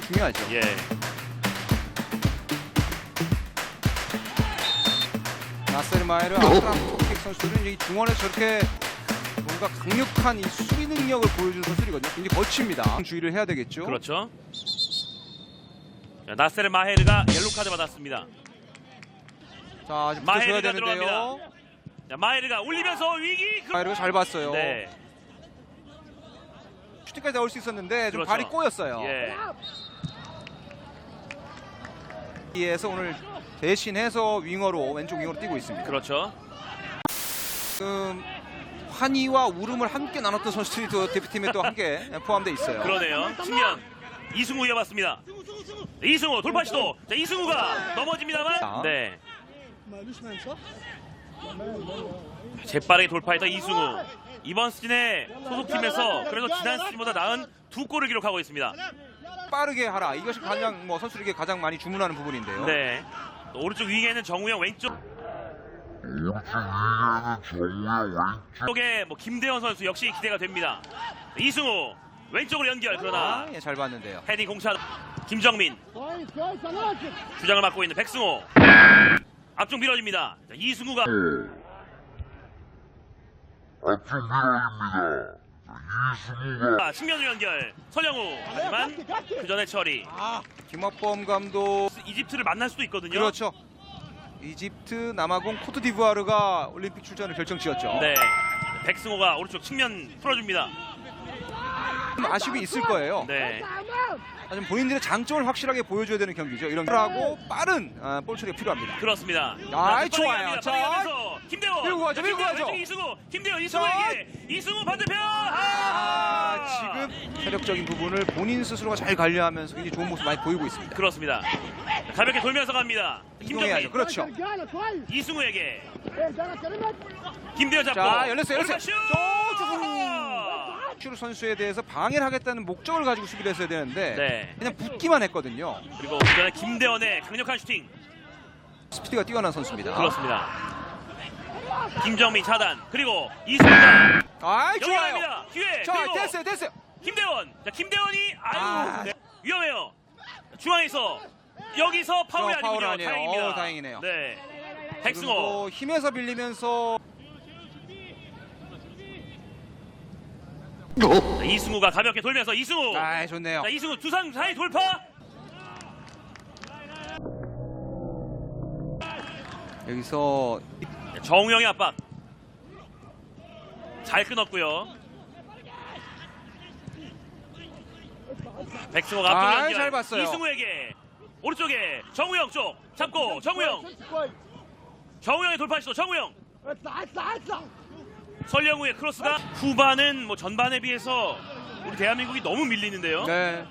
중요하죠. 예. 나셀마에르 아스트라토킥 선수들은 이 중원에서 저렇게 뭔가 강력한 이 수비 능력을 보여주는 선수들이거든요. 굉장히 거칩니다. 주의를 해야 되겠죠. 그렇죠. 자, 나세르 마헤르가 옐로 카드 받았습니다. 자, 마헤르가 되는데요. 들어갑니다. 자, 마헤르가 올리면서 위기. 그... 마헤르가 잘 봤어요. 네. 슈팅까지 나올 수 있었는데 좀 그렇죠. 발이 꼬였어요. 예. 에서 오늘 대신해서 윙어로 왼쪽 윙어로 뛰고 있습니다. 그렇죠. 지금 환희와 울음을 함께 나눴던 선수들이 또 대표팀에 또 함께 포함되어 있어요. 그러네요. 측면 이승우 이어봤습니다. 이승우 돌파 시도. 자, 이승우가 넘어집니다만. 자. 네. 재빠르게 돌파했던 이승우. 이번 시즌에 소속팀에서 그래도 지난 시즌보다 나은 두 골을 기록하고 있습니다. 빠르게 하라. 이것이 가장 뭐 선수들에게 가장 많이 주문하는 부분인데요. 네. 또 오른쪽 윙에는 정우영 왼쪽 쪽에 뭐 김대원 선수 역시 기대가 됩니다. 이승우 왼쪽으로 연결 아, 그러나 예, 잘 봤는데요. 헤딩 공차 김정민 주장을 맡고 있는 백승호 앞쪽 밀어줍니다. 자, 이승우가 아, 측면으로 연결 선영우 하지만 그 전에 처리 김학범 감독 이집트를 만날 수도 있거든요. 그렇죠. 이집트, 남아공, 코트디부아르가 올림픽 출전을 결정지었죠. 네. 백승호가 오른쪽 측면 풀어줍니다. 좀 아쉬움이 있을 거예요. 네. 하지만 본인들의 장점을 확실하게 보여줘야 되는 경기죠. 이런 하고 빠른 아, 볼 처리가 필요합니다. 그렇습니다. 아이, 자, 좋아요. 자, 가면서 김대원. 밀고 가죠, 자, 밀고 가죠. 왼쪽에 이승우. 김대원 자. 이승우에게 이승우 반대편. 아, 아, 지금 체력적인 부분을 본인 스스로가 잘 관리하면서 굉장히 좋은 모습 많이 보이고 있습니다. 그렇습니다. 자, 가볍게 돌면서 갑니다. 이동해야죠. 김정민 그렇죠. 이승우에게 김대원 잡고 자, 열렸어요, 열렸어요. 오른발 슛! 저, 슈르 선수에 대해서 방해를 하겠다는 목적을 가지고 수비를 했어야 되는데 네. 그냥 붙기만 했거든요. 그리고 그 전에 김대원의 강력한 슈팅. 스피드가 뛰어난 선수입니다. 그렇습니다. 김정민 차단. 그리고 이승우가 아, 좋아요. 연결합니다. 기회. 자, 그리고 됐어요, 됐어요. 김대원. 자, 김대원이 아유 아. 네. 위험해요. 중앙에서 여기서 파울이 저 파울 아니군요. 아니에요. 다행입니다. 어, 다행이네요. 네. 백승호. 또 힘에서 빌리면서 자, 이승우가 가볍게 돌면서 이승우. 아, 좋네요. 자, 이승우 두상 사이 돌파. 여기서 정우영의 압박. 잘 끊었고요. 백승호가 아, 연결. 잘 봤어요. 이승우에게 오른쪽에 정우영 쪽 잡고 정우영. 정우영의 돌파 시도 정우영. 설령우의 크로스가 후반은 뭐 전반에 비해서 우리 대한민국이 너무 밀리는데요. 네.